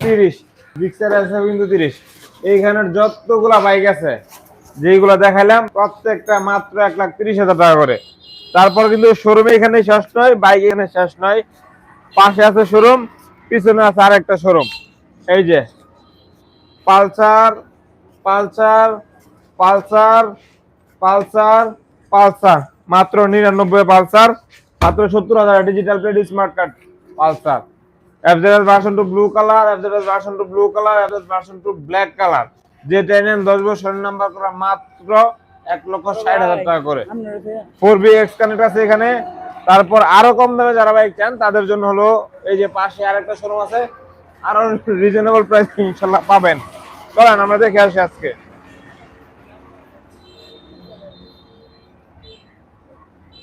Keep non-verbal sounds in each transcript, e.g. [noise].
তিরিশ জিক্সার আছে কিন্তু তিরিশ। এইখানের যতগুলা বাইক আছে যেগুলো দেখাইলাম, প্রত্যেকটা মাত্র এক লাখ তিরিশ হাজার টাকা করে। তারপর কিন্তু শোরুমে এখানে শেষ নয় বাইক এখানে শেষ নয়। পাশে আছে শোরুম পিছনে আছে আরেকটা শোরুম এই যে, Pulsar Pulsar Pulsar Pulsar Pulsar. মাত্র নিরানব্বই পালসার, মাত্র সত্তর হাজার digital plate smart card Pulsar. FZ version two blue colour FZ version two blue colour FZ version two black colour যে ট্রেনের দশ বছর নাম্বার করা মাত্র এক লক্ষ ষাট হাজার টাকা করে। ফোর বি এক্স কানেক্ট আছে এখানে। তারপর আরও কম দামে যারা বাইক চান তাদের জন্য হলো এই যে পাশে আরেকটা শোরুম আছে। আরও রিজনেবল প্রাইস ইনশাল্লাহ পাবেন। চলেন আমরা দেখে আসি আজকে।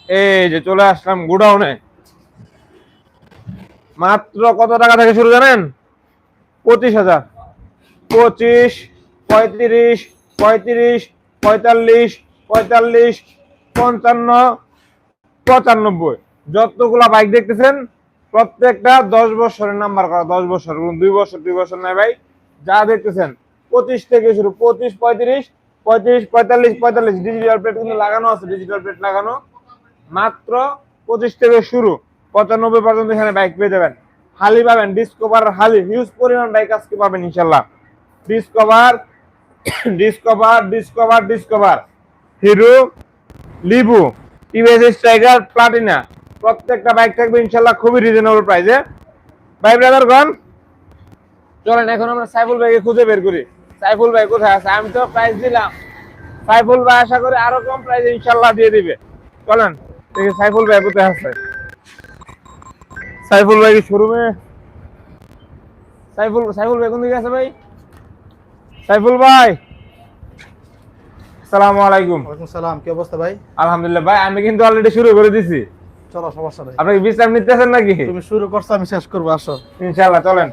এই যে চলে আসলাম গুডাউনে। মাত্র কত টাকা থেকে শুরু জানেন? পঁচিশ হাজার। পঁচিশ, পঁয়ত্রিশ পঁয়ত্রিশ, পঁয়তাল্লিশ পঁয়তাল্লিশ, পঞ্চান্ন, পঁচানব্বই। যতগুলা বাইক দেখতেছেন, প্রত্যেকটা দশ বছরের নাম্বার করা, দশ বছর দুই বছর দুই বছর নাই ভাই। যা দেখতেছেন, পঁচিশ থেকে শুরু, পঁচিশ, পঁয়ত্রিশ পঁয়ত্রিশ, পঁয়তাল্লিশ পঁয়তাল্লিশ। ডিজিটাল প্লেট কিন্তু লাগানো আছে ডিজিটাল প্লেট লাগানো। মাত্র পঁচিশ থেকে শুরু। পঁচানব্বই পর্যন্ত এখানে বাইক পেয়ে যাবেন। হালি পাবেন ডিসকভার হালি হিউজ পরিমাণ বাইক আজকে পাবেন ইনশাল্লাহ Discover Discover Discover Discover Hero, লিবু TVS striker, Platina. প্রত্যেকটা বাইক থাকবে ইনশাল্লাহ খুবই রিজনেবল প্রাইসে ভাই ব্রাদার গন। চলেন, এখন আমরা সাইফুল ভাইকে খুঁজে বের করি। সাইফুল ভাই কোথায় আছে? আমি তো প্রাইস দিলাম। সাইফুল ভাই আশা করি আরও কম প্রাইসে ইনশাল্লাহ দিয়ে দিবে। চলেন, দেখি সাইফুল ভাই কোথায় আছে। সাইফুল ভাই শোরুমে সাইফুল সাইফুল ভাই কোন দিকে আছে ভাই? সাইফুল ভাই। আসসালামু আলাইকুম। ওয়ালাইকুম সালাম কি অবস্থা ভাই? আলহামদুলিল্লাহ ভাই আমি কিন্তু অলরেডি শুরু করে দিছি। চলো সমস্যা নেই। আপনি কি বিশ্রাম নিতেছেন নাকি? তুমি শুরু করছ আমি শেষ করব আসো। ইনশাআল্লাহ চলেন।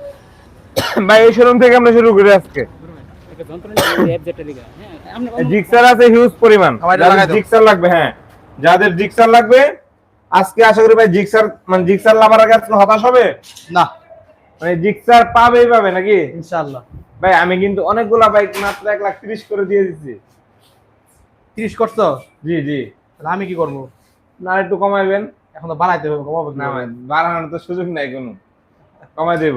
ভাই এই শোরুম থেকে আমরা শুরু করি আজকে। [laughs] জিক্সার আছে হিউজ পরিমাণ। জিক্সার লাগবে হ্যাঁ। যাদের জিক্সার লাগবে আজকে আশা করি ভাই জিক্সার মানে জিক্সার লাভার আগে আজকে হতাশ হবে? না। মানে জিক্সার পাবেই পাবে নাকি? ইনশাআল্লাহ। ভাই আমি কিন্তু অনেকগুলা বাইক মাত্র এক লাখ তিরিশ করে দিয়ে দিচ্ছি তিরিশ করছ? জি জি। তাহলে আমি কি করব? না একটু কমাইবেন। এখন তো বাড়াইতে হবে কমাবো না ভাই বাড়ানোর তো সুযোগ নাই কোনো। কমাই দেব।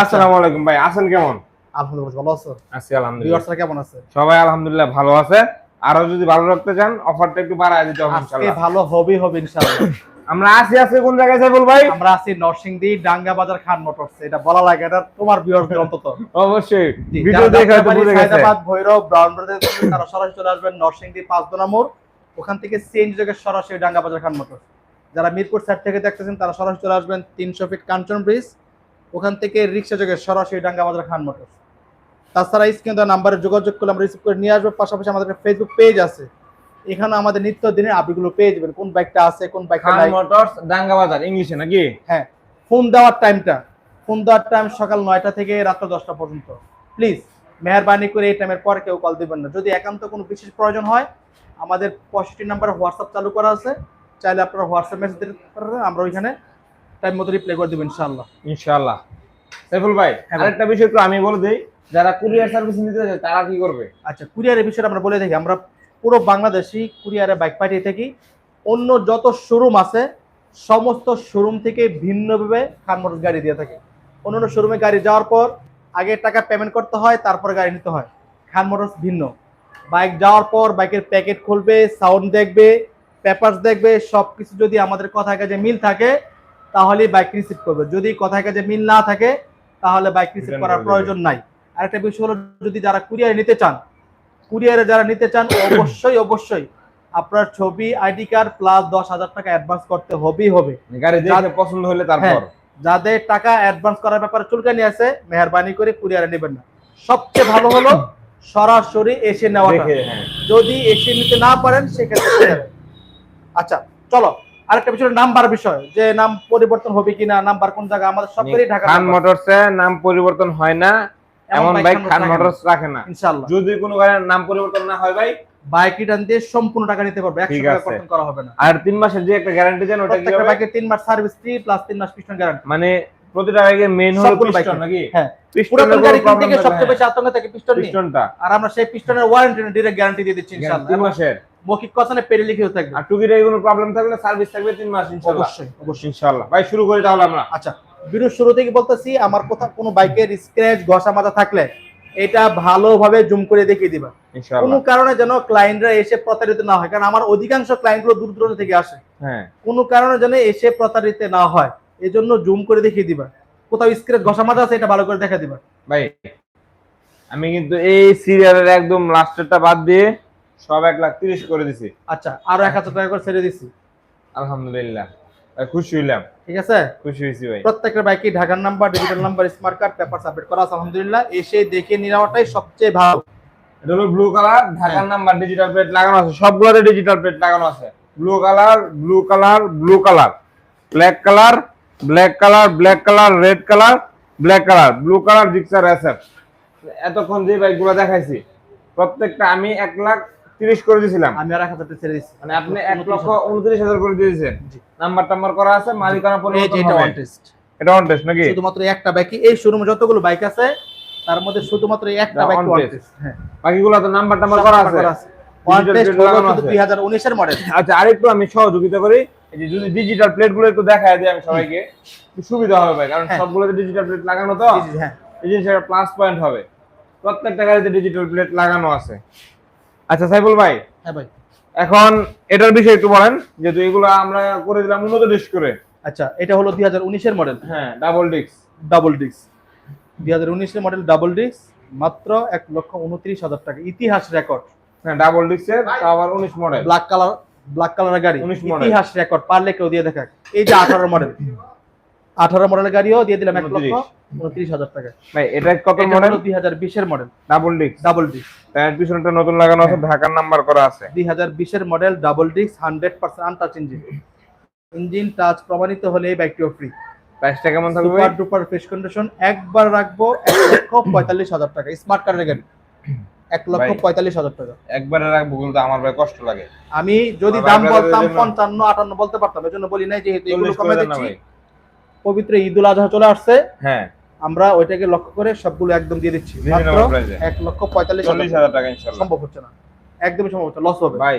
আসসালামু আলাইকুম ভাই আছেন কেমন? আলহামদুলিল্লাহ ভালো আছো? আছি আলহামদুলিল্লাহ। কেমন আছে? সবাই আলহামদুলিল্লাহ ভালো আছে। আরও যদি ভালো রাখতে চান অফারটা একটু বাড়ায় দিতে হবে আজকে ভালো হবে হবে ইনশাআল্লাহ আমরা আছি আজকে কোন জায়গায় যাই ভাই? আমরা আছি নরসিংদী ডাঙ্গা বাজার খান মোটরস এটা বলা লাগে এটা তোমার ভিউয়ার্সদের অন্তত। অবশ্যই। ভিডিও দেখে হয়তো বুঝে গেছে। সায়দাবাদ, ভৈরব ব্রাউন ব্রাদার্স তারা সরাসরি চলে আসবেন নরসিংদী পাঁচ মোড়। ওখান থেকে চেঞ্জ যোগে সরাসরি ডাঙ্গা বাজার খান মোটর যারা মিরপুর সাইড থেকে দেখতেছেন তারা সরাসরি চলে আসবেন তিনশো ফিট কাঞ্চন ব্রিজ ওখান থেকে রিক্সা যোগে সরাসরি ডাঙ্গা বাজার খান মোটর তাছাড়া স্ক্রিন দেওয়া নাম্বারে যোগাযোগ করলে আমরা রিসিভ করে নিয়ে আসব। পাশাপাশি আমাদের ফেসবুক পেজ আছে। এখানে আমাদের নিত্য দিনের আপডেটগুলো পেয়ে যাবেন। কোন বাইকটা আছে কোন বাইকটা নাই। মোটরস ডাঙ্গা বাজার ইংলিশে নাকি? হ্যাঁ। ফোন দেওয়ার টাইমটা ফোন দেওয়ার টাইম সকাল নয়টা থেকে রাত্র দশটা পর্যন্ত। প্লিজ মেহরবানি করে এই টাইমের পর কেউ কল দিবেন না। যদি একান্ত কোনো বিশেষ প্রয়োজন হয় আমাদের পঁয়ষট্টি নাম্বার হোয়াটসঅ্যাপ চালু করা আছে। চাইলে আপনারা হোয়াটসঅ্যাপ মেসেজ দিতে পারবেন আমরা ওইখানে টাইম মতো রিপ্লাই করে দেবো ইনশাআল্লাহ। ইনশাআল্লাহ। সাইফুল ভাই হ্যাঁ ভাই। আরেকটা বিষয় একটু আমি বলে দেই। যারা কুরিয়ার সার্ভিস নিতে চায় তারা কি করবে? আচ্ছা কুরিয়ারের বিষয়টা আমরা বলে দেখি। আমরা পুরো বাংলাদেশি কুরিয়ারে বাইক পাঠিয়ে থাকি। অন্য যত শোরুম আছে সমস্ত শোরুম থেকে ভিন্নভাবে খান মোটর গাড়ি দিয়ে থাকে। অন্য অন্য শোরুমে গাড়ি যাওয়ার পর আগে টাকা পেমেন্ট করতে হয় তারপরে গাড়ি নিতে হয়। খান মোটরস ভিন্ন। বাইক যাওয়ার পর বাইকের প্যাকেট খুলবে সাউন্ড দেখবে পেপারস দেখবে সব কিছু যদি আমাদের কথায় কাজে মিল থাকে তাহলে বাইক রিসিভ করবে। যদি কথায় কাজে মিল না থাকে তাহলে বাইক রিসিভ করার প্রয়োজন নাই। আরেকটা বিষয় হলো যদি যারা কুরিয়ারে নিতে চান কুরিয়ারে যারা নিতে চান অবশ্যই অবশ্যই আপনার ছবি আইডি কার্ড প্লাস দশ হাজার টাকা অ্যাডভান্স করতে হবেই হবে। গাড়ি পছন্দ হলে তারপর। হ্যাঁ, যাদের টাকা অ্যাডভান্স করার ব্যাপারে চুলকানি আছে মেহরবানি করে কুরিয়ারে নেবেন না। সবচেয়ে ভালো হলো সরাসরি এসে নেওয়াটা। দেখে হ্যাঁ। যদি এসে নিতে না পারেন সেক্ষেত্রে আচ্ছা চলো আরেকটা বিষয় নাম্বার বিষয় যে নাম পরিবর্তন হবে কিনা নাম্বার কোন জায়গায় আমাদের সবটাই ঢাকা মোটরসে নাম পরিবর্তন হয় না এমন বাইক খান মোটরস রাখে না। ইনশাআল্লাহ। যদি কোনো গাড়ির নাম পরিবর্তন না হয় ভাই বাইক রিটার্ন দিয়ে সম্পূর্ণ টাকা নিতে পারবে একশো ঠিক টাকা আছে। কর্তন করা হবে না। আর তিন মাসের যে একটা গ্যারান্টি দেন ওটা কি হবে বাইকে তিন মাস সার্ভিস ফ্রি প্লাস তিন মাস পিছন গ্যারান্টি মানে প্রতিটা বাইকের মেইন হলো পিস্টন নাকি? হ্যাঁ। পুরাতন গাড়ি থেকে থাকলে সবচেয়ে বেশি আতঙ্ক থাকে পিস্টন পিস্টনটা আর আমরা সেই পিস্টনের ওয়ারেন্টি ডিরেক্ট গ্যারান্টি দিয়ে দিচ্ছি ইনশাআল্লাহ। তিন এবং মাসের। মৌখিক কথানে পেরে লিখেও থাকবে। আর টুকিটাই কোনো প্রবলেম থাকলে সার্ভিস থাকবে তিন মাস ইনশাআল্লাহ। অবশ্যই অবশ্যই। ইনশাআল্লাহ। ভাই শুরু করি তাহলে আমরা। আচ্ছা। ভিডিও শুরু থেকে বলতেছি আমার কোথাও কোনো বাইকের স্ক্র্যাচ ঘষা মাজা থাকলে এটা ভালোভাবে জুম করে দেখিয়ে দিবা। কোনো কারণে যেন ক্লায়েন্টরা এসে প্রতারিত না হয় কারণ আমার অধিকাংশ ক্লায়েন্টগুলো দূর দূরান্ত থেকে আসে। হ্যাঁ। কোনো কারণে যেন এসে প্রতারিত না হয় এই জন্য জুম করে দেখিয়ে দিবা। কোথাও স্ক্র্যাচ ঘষা মাজা আছে এটা ভালো করে দেখা দিবা। ভাই আমি কিন্তু এই সিরিয়ালের একদম লাস্টেরটা বাদ দিয়ে সব এক লাখ তিরিশ করে দিছি। আচ্ছা আরও এক হাজার টাকা করে ছেড়ে দিছি। আলহামদুলিল্লাহ। খুশি হইলাম। ঠিক আছে? খুশি হয়েছি ভাই। প্রত্যেকটা বাইকে ঢাকার number digital number smart card paper submit করা আছে আলহামদুলিল্লাহ। এসে দেখে নেওয়াটাই সবচেয়ে ভালো। এটা হলো ব্লু কালার ঢাকার নাম্বার ডিজিটাল প্লেট লাগানো আছে। সবগুলোতে ডিজিটাল প্লেট লাগানো আছে। Blue colour blue colour blue colour black colour black colour black colour red colour black colour blue colour Gixxer SF এতক্ষণ যে বাইকগুলো দেখাইছি প্রত্যেকটা আমি এক লাখ তিরিশ করে দিয়েছিলাম আমি আর এক হাজার ছেড়ে দিচ্ছি মানে আপনি এক লক্ষ উনত্রিশ হাজার করে দিয়েছেন। জি। নাম্বার টাম্বার করা আছে মালিকানা এই যে পরিবর্তন এটা ওয়ান টেস্ট এটা অন টেস্ট নাকি? শুধুমাত্র একটা বাইক এই শোরুমে যতগুলো বাইক আছে তার মধ্যে শুধুমাত্র একটা বাইক ওয়ান টেস্ট হ্যাঁ। বাকিগুলো তো নাম্বার টাম্বার করা আছে? One test. দুই হাজার উনিশের মডেল আচ্ছা আরেকটু আমি সহযোগিতা করি। এই যে যদি ডিজিটাল প্লেটগুলো একটু দেখায় দিই আমি সবাইকে সুবিধা হবে ভাই কারণ হ্যাঁ। সবগুলোতে ডিজিটাল প্লেট লাগানো তো। হ্যাঁ। এই জিনিসটা প্লাস পয়েন্ট হবে। প্রত্যেকটা গাড়িতে ডিজিটাল প্লেট লাগানো আছে। আচ্ছা সাইফুল ভাই হ্যাঁ ভাই। এখন এটার বিষয়ে একটু বলেন যেহেতু এগুলো আমরা করে দিলাম উন্নত ডিস করে। আচ্ছা এটা হলো দুই হাজার উনিশের মডেল হ্যাঁ ডাবল ডিস্ক ডাবল ডিস্ক দুই হাজার উনিশের মডেল ডাবল ডিস্ক মাত্র এক লক্ষ উনত্রিশ হাজার টাকা। ইতিহাস রেকর্ড হ্যাঁ ডাবল ডিস্কের আবার উনিশ মডেল ব্ল্যাক কালার ব্ল্যাক কালারের গাড়ি। 19 model। ইতিহাস রেকর্ড পারলে কেউ দিয়ে দেখা এই যে আঠারো মডেল আঠারো মডেলের গাড়িও দিয়ে দিলাম এক লক্ষ 29 উনত্রিশ হাজার টাকা। ভাই এটা কত মডেল দুই হাজার বিশের model double disc double disc tyre পিছনটা নতুন লাগানো আছে ঢাকার নাম্বার করা আছে। দুই হাজার বিশের model double disc hundred percent untouch engine engine touch প্রমাণিত হলে এই বাইকটিও ফ্রি প্রাইসটা কেমন থাকবে সুপার ডুপার ফ্রেশ কন্ডিশন একবার রাখব এক লক্ষ পঁয়তাল্লিশ হাজার টাকা। স্মার্ট কার্ডের গাড়ি এক লক্ষ পঁয়তাল্লিশ হাজার টাকা। একবারে রাখব বলতে আমার ভাই কষ্ট লাগে। আমি যদি দাম বলতাম পঞ্চান্ন আটান্ন বলতে পারতাম এজন্য বলি নাই যেহেতু এগুলো কমে দিচ্ছি। পবিত্র ঈদুল আজহা চলে আসছে। হ্যাঁ। আমরা ওইটাকে লক্ষ্য করে সবগুলো একদম দিয়ে দিচ্ছি। মাত্র এক লক্ষ পঁয়তাল্লিশ হাজার চল্লিশ টাকা। টাকা সম্ভব হচ্ছে না। একদমই সম্ভব হচ্ছে লস হবে। ভাই।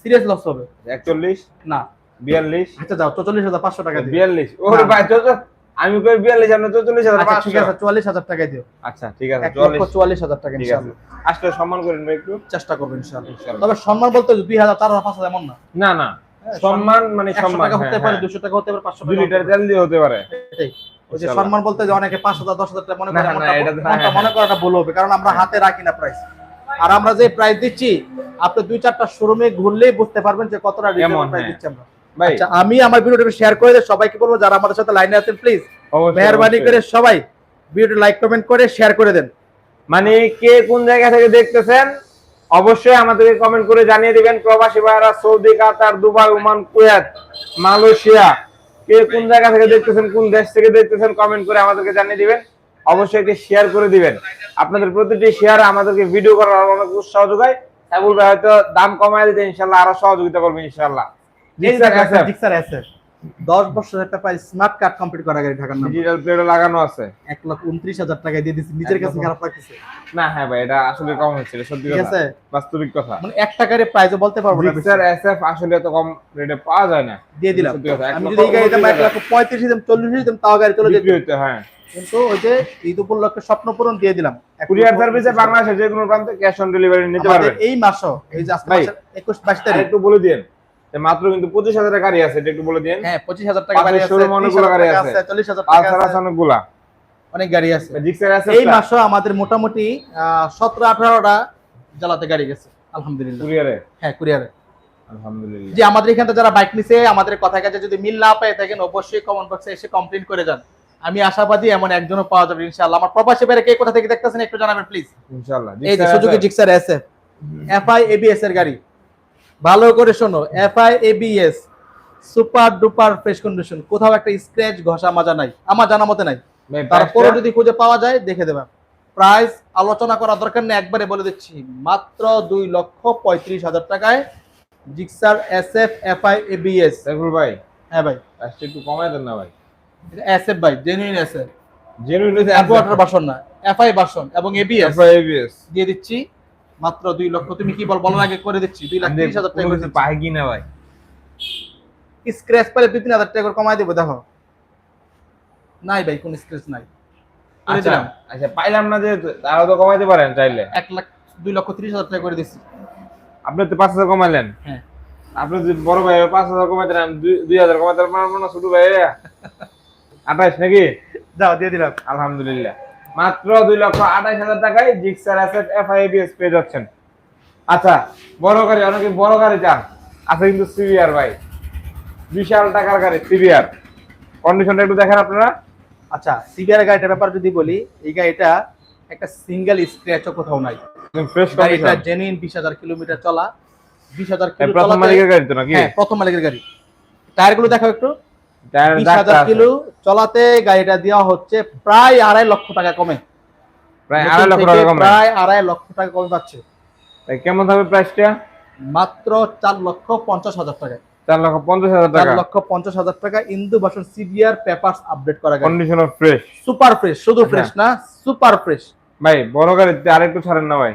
সিরিয়াস লস হবে। একচল্লিশ? না। বিয়াল্লিশ? আচ্ছা যাও চল্লিশ হাজার পাঁচশো টাকা বিয়াল্লিশ। ওরে ভাই আমি কই বিয়াল্লিশ আপনি চল্লিশ হাজার আচ্ছা ঠিক আছে চুয়াল্লিশ হাজার টাকায় দিও। আচ্ছা ঠিক আছে চুয়াল্লিশ। হাজার টাকা ইনশাআল্লাহ আসলে সম্মান করেন ভাই একটু। চেষ্টা করব ইনশাআল্লাহ তবে সম্মান বলতে দুই হাজার চার হাজার পাঁচ হাজার এমন না। না না। হ্যাঁ, সম্মান মানে সম্মান টাকা হতে হ্যাঁ, পারে হ্যাঁ। দুশো টাকা হতে পারে পাঁচশো দুই টাকা লিটার তেল দিয়ে হতে পারে। ওই যে সম্মান বলতে যে অনেকে পাঁচ হাজার দশ হাজার টাকা মনে করে হ্যাঁ, মনে করাটা ভুল হবে কারণ আমরা হাতে রাখি না প্রাইস আর আমরা যে প্রাইস দিচ্ছি আপনি দুই চারটা শোরুমে ঘুরলেই বুঝতে পারবেন যে কতটা প্রাইস হ্যাঁ। দিচ্ছি আমরা। আচ্ছা আমি আমার ভিডিওটা শেয়ার করে সবাইকে বলব যারা আমাদের সাথে লাইনে আছেন প্লিজ মেহরবানি করে সবাই ভিডিওটা লাইক কমেন্ট করে শেয়ার করে দেন। মানে কে কোন জায়গা থেকে দেখতেছেন অবশ্যই আমাদেরকে কমেন্ট করে জানিয়ে দিবেন। প্রবাসী ভাইরা Saudi Qatar Dubai Oman Kuwait Malaysia. কে কোন জায়গা থেকে দেখতেছেন কোন দেশ থেকে দেখতেছেন কমেন্ট করে আমাদেরকে জানিয়ে দিবেন। অবশ্যই এটি শেয়ার করে দিবেন। আপনাদের প্রতিটি শেয়ার আমাদেরকে ভিডিও করার অনেক উৎসাহ যোগায়। সাইবুল ভাই হয়তো দাম কমায় দিতে ইনশাল্লাহ আরও সহযোগিতা করবে ইনশাল্লাহ জিক্সার আছে। দশ বছর একটা পাই স্মার্ট কার্ড কমপ্লিট করা গাড়ি ঢাকার নাম। ডিজিটাল লাগানো আছে। এক লক্ষ উনত্রিশ হাজার টাকা দিয়ে দিচ্ছি নিজের কাছে খারাপ লাগতেছে। না হ্যাঁ ভাই এটা আসলে কম হয়েছিল সত্যি কথা। বাস্তবিক কথা। মানে এক টাকার প্রাইসও বলতে পারব না এসএফ আসলে এত কম রেটে পাওয়া যায় না। দিয়ে দিলাম। আমি যদি এই গাড়ি দাম এক লক্ষ পঁয়ত্রিশ দিতাম চল্লিশ দিতাম তাও গাড়ি চলে যেত। হ্যাঁ। কিন্তু ওই যে ঈদ উপলক্ষে স্বপ্ন পূরণ দিয়ে দিলাম। কুরিয়ার সার্ভিসে। বাংলাদেশে যে কোনো প্রান্তে ক্যাশ অন ডেলিভারি নিতে পারবেন। এই মাসও এই যে আজকে ভাই, মাসের একুশ বাইশ আর তারিখ। একটু বলে দিন যে মাত্র কিন্তু পঁচিশ হাজারের গাড়ি আছে এটা একটু বলে দিন হ্যাঁ পঁচিশ হাজার টাকা পাশের গাড়ি আছে অনেকগুলো গাড়ি আছে। আছে চল্লিশ হাজার টাকা আছে আছে। অনেকগুলা অনেক গাড়ি আছে। জিক্সার আছে এই আমাদের মোটামুটি সতেরো আঠারোটা জ্বালাতে গাড়ি গেছে আলহামদুলিল্লাহ। কুরিয়ারে? হ্যাঁ কুরিয়ারে। আলহামদুলিল্লাহ। যে আমাদের এখানে যারা বাইক নিছে আমাদের কথা কাছে যদি মিল না পেয়ে থাকেন অবশ্যই কমেন্ট বক্সে এসে কমপ্লেন করে যান। আমি আশাবাদী এমন একজনও পাওয়া যাবে ইনশাআল্লাহ। আমার প্রবাসী বাইরে কে কোথা থেকে দেখতেছেন একটু জানাবেন প্লিজ ইনশাআল্লাহ। এই যে Suzuki. Gixxer SF FI ABS এর গাড়ি। ভালো করে শোনো FI ABS super duper fresh condition কোথাও একটা স্ক্র্যাচ ঘষা মাজা নাই আমার জানা মতে নাই। তারপরে যদি খুঁজে পাওয়া যায় দেখে দেবেন প্রাইস আলোচনা করার দরকার নেই একবারে বলে দিচ্ছি। মাত্র দুই লক্ষ পঁয়ত্রিশ হাজার টাকায় Gixxer S F F I ABS ভাই হ্যাঁ ভাই। একটু কমায় দেন না ভাই। এস এফ ভাই জেনুইন এসএফ জেনুইন অ্যাপোয়াটার ভার্সন না এফআই ভার্সন এবং এবিএস এবিএস দিয়ে দিচ্ছি। মাত্র দুই লক্ষ। তুমি কি বল বলার আগে করে দিচ্ছি দুই লাখ তিরিশ হাজার টাকা। পাই কিনা ভাই? স্ক্র্যাচ পেলে দুই তিন হাজার টাকা করে কমাই দেবো দেখো। নাই ভাই কোন স্ক্র্যাচ নাই। আচ্ছা আচ্ছা পাইলাম না যে তারাও তো কমাইতে পারেন চাইলে। এক লাখ দুই লক্ষ তিরিশ হাজার টাকা করে দিচ্ছি। আপনি তো পাঁচ হাজার কমাইলেন। হ্যাঁ। আপনি যদি বড় ভাই পাঁচ হাজার কমাইতে দুই- হাজার কমাইতে পারব না ছোট ভাই। [laughs] আঠাইশ নাকি? যাও দিয়ে দিলাম। আলহামদুলিল্লাহ। মাত্র দুই লক্ষ আঠাইশ হাজার টাকায় জিক্সার অ্যাসেট এফআইবিএস পেয়ে যাচ্ছেন। আচ্ছা বড় গাড়ি অনেকে বড় গাড়ি চান? আছে কিন্তু সিভিআর ভাই। বিশাল টাকার গাড়ি সিভিআর কন্ডিশনটা একটু দেখেন আপনারা। আচ্ছা সিবিআর গাড়িটার ব্যাপার যদি বলি এই গাড়িটা একটা সিঙ্গেল স্ক্র্যাচও কোথাও নাই। ফ্রেশ গাড়িটা জেনুইন বিশ হাজার কিলোমিটার চলা। বিশ হাজার প্রথম মালিকের গাড়ি তো নাকি? হ্যাঁ প্রথম মালিকের গাড়ি। টায়ারগুলো দেখো একটু। বিশ হাজার কিলো চলাতে গাড়িটা দেওয়া হচ্ছে প্রায় আড়াই লক্ষ টাকা কমে। প্রায় আড়াই লক্ষ টাকা কম। প্রায় আড়াই লক্ষ টাকা কমে পাচ্ছে কেমন থাকবে প্রাইসটা? মাত্র চার লক্ষ পঞ্চাশ হাজার টাকা। চার লক্ষ পঞ্চাশ হাজার টাকা। লক্ষ পঞ্চাশ হাজার টাকা। ইন্দু ভাষণ পেপারস আপডেট করা ফ্রেশ সুপার ফ্রেশ শুধু হ্যাঁ। ফ্রেশ না সুপার ফ্রেশ। ভাই বড় গাড়িতে আরেকটু ছাড়েন না ভাই।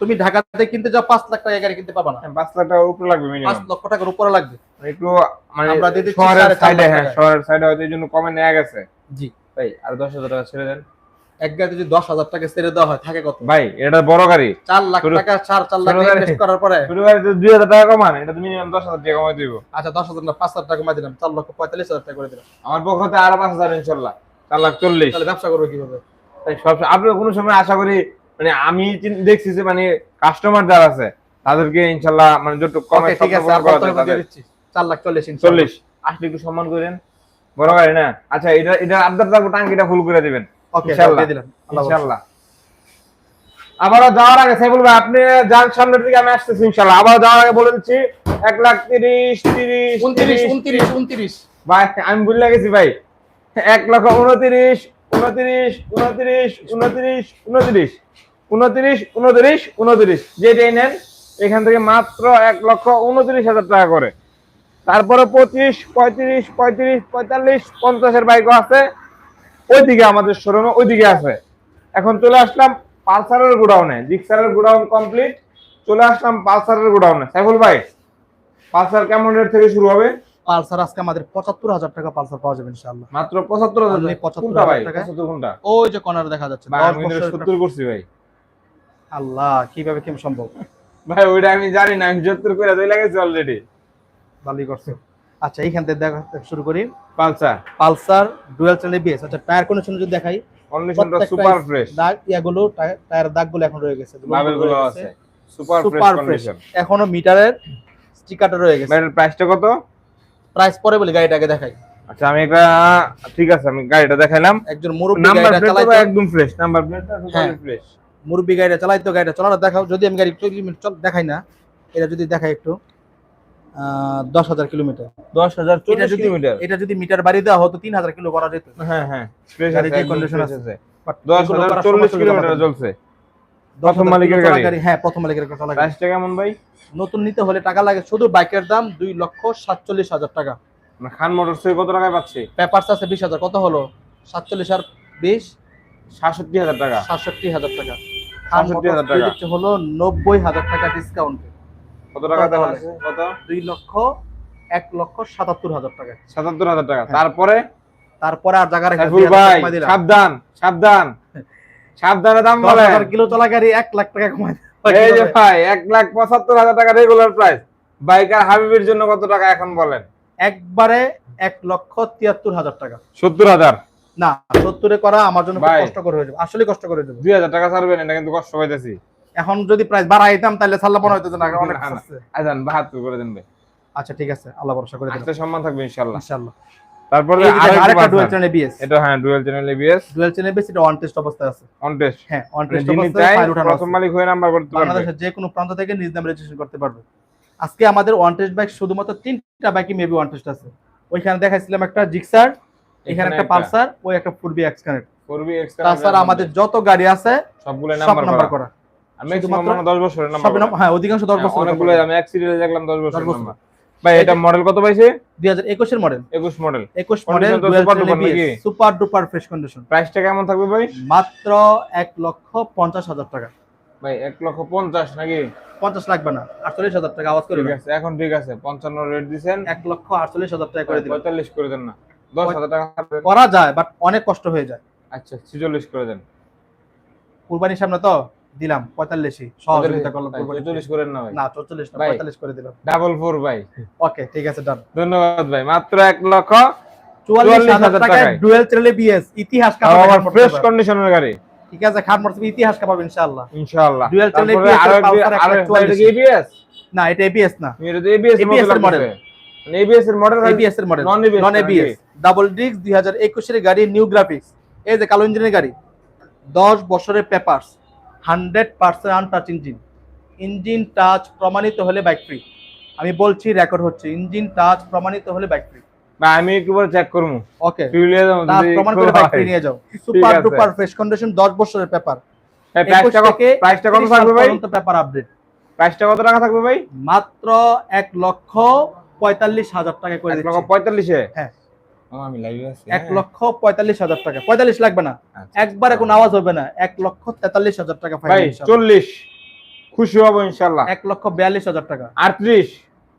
তুমি ঢাকাতে কিনতে যাও পাঁচ লাখ টাকা গাড়ি কিনতে পারবা না। পাঁচ লাখ টাকার উপরে লাগবে পাঁচ লক্ষ টাকার উপরে লাগবে। একটু মানে আমরা দিচ্ছি শহরের সাইডে হ্যাঁ শহরের সাইডে হয়তো এই জন্য কমে নেওয়া গেছে। জি। ভাই আর দশ হাজার টাকা ছেড়ে দেন। এক গাড়িতে যদি দশ হাজার টাকা ছেড়ে দেওয়া হয় থাকে কত? ভাই এটা বড় গাড়ি। চার লাখ টাকা চার চার লাখ গাড়ি। ইনভেস্ট করার পরে। ছোট গাড়িতে দুই হাজার টাকা কমান এটা তো মিনিমাম দশ হাজার টাকা কমাই দিব। আচ্ছা দশ হাজার না পাঁচ হাজার টাকা কমাই দিলাম চার লক্ষ পঁয়তাল্লিশ হাজার টাকা করে দিলাম। আমার পক্ষ থেকে আরও পাঁচ হাজার ইনশাল্লাহ চার লাখ চল্লিশ। তাহলে ব্যবসা করব কীভাবে? তাই সব আপনি কোনো সময় আশা করি মানে আমি দেখছি যে মানে কাস্টমার যারা আছে তাদেরকে ইনশাল্লাহ মানে যতটুকু কমে ঠিক আছে আর কত দিচ্ছি চার লাখ চল্লিশ ইনশাল্লাহ। চল্লিশ। আসলে একটু সম্মান করেন। বড় গাড়ি না? আচ্ছা এটা এটা আবদার থাকব টাঙ্কিটা ফুল করে দিবেন। ওকে ইনশাল্লাহ। দিয়ে দিলাম। আল্লাহ ইনশাল্লাহ। আবারও যাওয়ার আগে সাইফুল ভাই আপনি যান সামনের দিকে আমি আসতেছি ইনশাল্লাহ। আবার যাওয়ার আগে বলে দিচ্ছি এক লাখ তিরিশ তিরিশ উনত্রিশ তিরিশ। উনত্রিশ উনত্রিশ। ভাই আমি ভুলে গেছি ভাই। এক লক্ষ উনত্রিশ উনত্রিশ উনত্রিশ উনত্রিশ উনত্রিশ। উনত্রিশ উনত্রিশ উনত্রিশ। যেটাই নেন এখান থেকে মাত্র এক লক্ষ উনত্রিশ হাজার টাকা করে। তারপরে পঁচিশ পঁয়ত্রিশ পঁয়ত্রিশ পঁয়তাল্লিশ পঞ্চাশের বাইকও আছে। ওইদিকে আমাদের শোরুমে ওইদিকে আছে। এখন চলে আসলাম পালসারের গোডাউনে জিক্সারের গোডাউন কমপ্লিট চলে আসলাম পালসারের গোডাউনে সাইফুল ভাই পালসার কেমন রেট থেকে শুরু হবে? পালসার আজকে আমাদের পঁচাত্তর হাজার টাকা পালসার পাওয়া যাবে ইনশাল্লাহ মাত্র পঁচাত্তর হাজার Only 75 টাকা। পঁচাত্তর ওই যে কর্নার দেখা যাচ্ছে। সত্তর করছি ভাই। আল্লাহ কীভাবে কেমন সম্ভব? ভাই ওইটা আমি জানি না আমি সত্তর করে দুই লাগেছে অলরেডি ভালোই করছে। আচ্ছা এইখান থেকে দেখা শুরু করি। Pulsar. Pulsar dual channel ABS. আচ্ছা টায়ার কন্ডিশন যদি দেখাই। কন্ডিশনটা সুপার ফ্রেশ দাগ ইয়াগুলো টায়ার- দাগগুলো এখন রয়ে গেছে। বাবেলগুলো আছে। Super fresh super fresh condition এখনও মিটারের স্টিকারটা রয়ে গেছে। এর প্রাইসটা কত? প্রাইস পরে বলি গাড়িটাকে দেখাই। আচ্ছা আমি একটা ঠিক আছে আমি গাড়িটা দেখাইলাম। একজন মুরব্বী নাম্বার গাড়িটা চালাইতো। একদম ফ্রেশ নাম্বার প্লেটটা। টোটালি ফ্রেশ মুরব্বী গাড়িটা চালাইতো গাড়িটা চালানো দেখাও যদি আমি গাড়ি চল দেখাই না এটা যদি দেখাই একটু দশ হাজার কিলোমিটার। 10000 এটা যদি কিলোমিটার? এটা যদি মিটার বাড়ি দেওয়া হতো তিন হাজার কিলো করা যেত। হ্যাঁ হ্যাঁ ফ্রেশ আছে যে একদম condition fresh আছে। আছে But 10000 এগুলো করার 40 সমস্যা হলো কিলোমিটার চলছে। প্রথম মালিকের গাড়ি। হ্যাঁ প্রথম মালিকের গাড়ি প্রাইসটা কেমন ভাই? নতুন নিতে হলে টাকা লাগে শুধু বাইকের দাম দুই লক্ষ সাতচল্লিশ হাজার টাকা। আমরা খান মোটরস থেকে কত টাকায় পাচ্ছি? পেপারস আছে বিশ হাজার কত হলো? সাতচল্লিশ আর বিশ? 67000 টাকা। সাতষট্টি হাজার টাকা। 67,000 টাকা। দিচ্ছে হলো নব্বই হাজার টাকা ডিসকাউন্ট কত টাকা কত দুই লক্ষ এক লক্ষ সাতাত্তর হাজার টাকা। 77000 টাকা। হ্যাঁ। তারপরে? তারপরে আর জায়গা রেখে হাজার ভাই সাবধান সাবধান। সাবধানে দাম বলে হাজার কিলো চলা গাড়ি এক লাখ টাকা দিলাম। এই যে ভাই এক লাখ পঁচাত্তর হাজার টাকা রেগুলার প্রাইস বাইকার হাবিবের জন্য কত টাকা এখন বলেন? একবারে এক লক্ষ তিয়াত্তর হাজার টাকা। সত্তর হাজার। না সত্তরে করা আমার জন্য খুব কষ্ট করে হয়ে যাবে। আসলে কষ্ট করে যাবে। দুই হাজার টাকা ছাড়বেন এটা কিন্তু কষ্ট পাইতেছি। এখন যদি প্রাইস বাড়াইতাম তাহলে সাল্লা মনে হইতো না অনেক। আজান বাহাত্তর করে দেন ভাই। আচ্ছা ঠিক আছে। আল্লাহ ভরসা করে দিলাম আজকে সম্মান থাকবে ইনশাআল্লাহ। তারপরে আরেকটা ডুয়াল চ্যানেল এটা হ্যাঁ dual channel ABS dual channel ABS এটা অন টেস্ট অবস্থায় আছে। অন টেস্ট হ্যাঁ অন টেস্ট অবস্থায় চাই ফাইল উঠানো প্রথম মালিক হয়ে নাম্বার করতে পারবে। বাংলাদেশের যে কোনো প্রান্ত থেকে নিজ নাম রেজিস্ট্রেশন করতে পারবে। আজকে আমাদের ওয়ান টেস্ট বাইক শুধুমাত্র তিনটা বাইকই মেবি ওয়ান টেস্ট আছে। ওইখানে দেখাইছিলাম একটা জিক্সার এখানে একটা পালসার ওই একটা ফুরবি এক্স কানেক্ট করবি এক্সট্রা তাছাড়া আমাদের যত গাড়ি আছে সবগুলো নাম্বার নাম্বার করা। আমি শুধুমাত্র 10 বছরের সব নাম্বার নাম- হ্যাঁ অধিকাংশ দশ বছর অনেকগুলো আমি এক সিরিয়ালে দেখলাম 10 বছরের বছর। নাম্বার ভাই এটা মডেল কত পাইছে? দুই হাজার একুশের মডেল একুশ মডেল একুশ Condition model? Super duper fresh condition প্রাইসটা কেমন থাকবে ভাই? মাত্র এক লক্ষ পঞ্চাশ হাজার টাকা। ভাই এক লক্ষ পঞ্চাশ নাকি? পঞ্চাশ লাগবে না আটচল্লিশ হাজার টাকা আওয়াজ করে ঠিক আছে এখন ঠিক আছে পঞ্চান্ন রেট দিছেন। এক লক্ষ আটচল্লিশ হাজার টাকা করে দিবেন। পঁয়তাল্লিশ করে দেন না। দশ হাজার টাকা করা যায় বাট অনেক কষ্ট হয়ে যায়। আচ্ছা ছিচল্লিশ করে দেন। কুরবানির সামনে তো দিলাম পঁয়তাল্লিশই। সহযোগিতা করলাম। চল্লিশ করেন না ভাই। না চৌচল্লিশ না। পঁয়তাল্লিশ করে দিলাম। ডাবল ফোর ভাই। ওকে ঠিক আছে ডান ধন্যবাদ ভাই মাত্র এক লক্ষ চুয়াল্লিশ হাজার 44,000 টাকায়। ডুয়েল চ্যানেলে বিএস ইতিহাস আবার ফ্রেশ কন্ডিশনের গাড়ি। ঠিক আছে খান মোটরসাইকেল ইতিহাস কাপাবে ইনশাআল্লাহ। ইনশাআল্লাহ। Channel তারপরে ABS আরও এর একটি- Pulsar আরও একটা একটা- এটা কি 44 ABS? না এটা এবিএস না। এটা তো ABS এর এর model। লাগতেছে। ABS এর মডেল এবিএস এর model Non ABS non ABS double disc দুই হাজার গাড়ি নিউ গ্রাফিক্স এই যে কালো ইঞ্জিনের গাড়ি দশ বছরের papers hundred percent untouch engine engine touch প্রমাণিত হলে বাইক ফ্রি আমি বলছি রেকর্ড হচ্ছে ইঞ্জিন টাচ প্রমাণিত হলে বাইক ফ্রি আমি একটু পরে চেক করব ওকে টাচ প্রমাণ করে বাইক ফ্রি নিয়ে যাও। সুপার। ডুপার ফ্রেশ কন্ডিশন দশ বছরের পেপার প্রাইসটা কত- প্রাইসটা কত থাকবে ভাই? পেপার আপডেট প্রাইসটা কত টাকা থাকবে ভাই? মাত্র এক লক্ষ পঁয়তাল্লিশ হাজার টাকা করে দিচ্ছি। পঁয়তাল্লিশে? হ্যাঁ। এক হ্যাঁ। লক্ষ পঁয়তাল্লিশ হাজার টাকা। পঁয়তাল্লিশ লাগবে না। আচ্ছা। একবারে কোনো আওয়াজ হবে না। এক লক্ষ তেতাল্লিশ হাজার টাকা। চল্লিশ। খুশি হব ইনশাল্লাহ এক লক্ষ বিয়াল্লিশ হাজার টাকা। আটত্রিশ।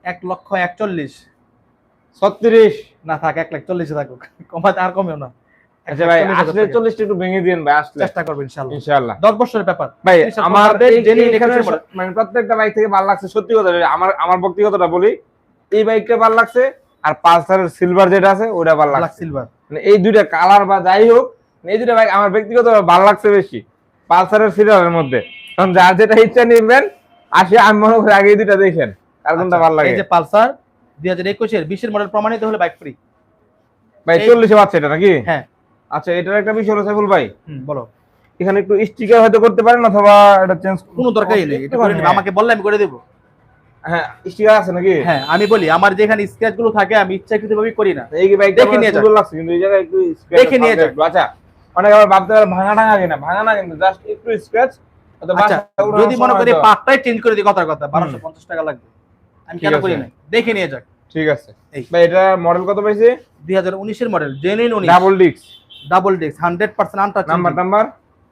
এক লক্ষ একচল্লিশ। ছত্রিশ। না থাক এক লাখ চল্লিশে থাকুক। কমাতে আর কমেও না। আচ্ছা ভাই চল্লিশ আসলে চল্লিশটা একটু ভেঙে দিন ভাই আসলে। চেষ্টা করব ইনশাল্লাহ ইনশাল্লাহ দশ বছরের ব্যাপার। ভাই এখানে এখানে মানে প্রত্যেকটা বাইক থেকে ভালো লাগছে সত্যি কথা আমার আমার ব্যক্তিগতটা বলি এই বাইকটা ভালো লাগছে আর পালসারের সিলভার যেটা আছে ওটা ভালো লাগছে। সিলভার মানে এই দুইটা কালার বা যাই হোক মানে এই দুইটা বাইক আমার ব্যক্তিগত ভালো লাগছে বেশি পালসারের সিলভারের মধ্যে। কারণ যার যেটা ইচ্ছা নিবেন আসে আমি মনে করি আগে দুইটা দেখেন কার কোনটা ভালো লাগে। আচ্ছা, এই যে পালসার দুই হাজার একুশের বিশের মডেল প্রমাণিত হলে বাইক ফ্রি ভাই এই- চল্লিশে পাচ্ছে এটা নাকি? হ্যাঁ। আচ্ছা এটার একটা বিষয় হলো সাইফুল ভাই। বলো। এখানে একটু স্টিকার হয়তো করতে পারেন অথবা এটা চেঞ্জ কোনো দরকারই নেই এটা করে নিবে। আমাকে বললে আমি করে দেবো। হ্যাঁ স্টিকার আছে নাকি? হ্যাঁ আমি বলি আমার যেখানে স্ক্র্যাচগুলো থাকে আমি ইচ্ছাকৃত ভাবে করি না। এই বাইকটা দেখে নিয়ে। সুন্দর লাগছে কিন্তু এই জায়গায় একটু দেখে নিয়ে আছে আচ্ছা অনেক আবার ভাবতে পারে ভাঙা টাঙা কিনা ভাঙা না কিন্তু জাস্ট একটু স্ক্র্যাচ আচ্ছা যদি মনে করি পার্টটাই চেঞ্জ করে দিই কথার কথা বারোশো পঞ্চাশ টাকা লাগবে। আমি কেন করি না দেখে নিয়ে যাক। ঠিক আছে। ভাই এটা মডেল কত পাইছে? দুই হাজার উনিশের মডেল জেনুইন উনিশ। Double disc double disc hundred percent untouch number number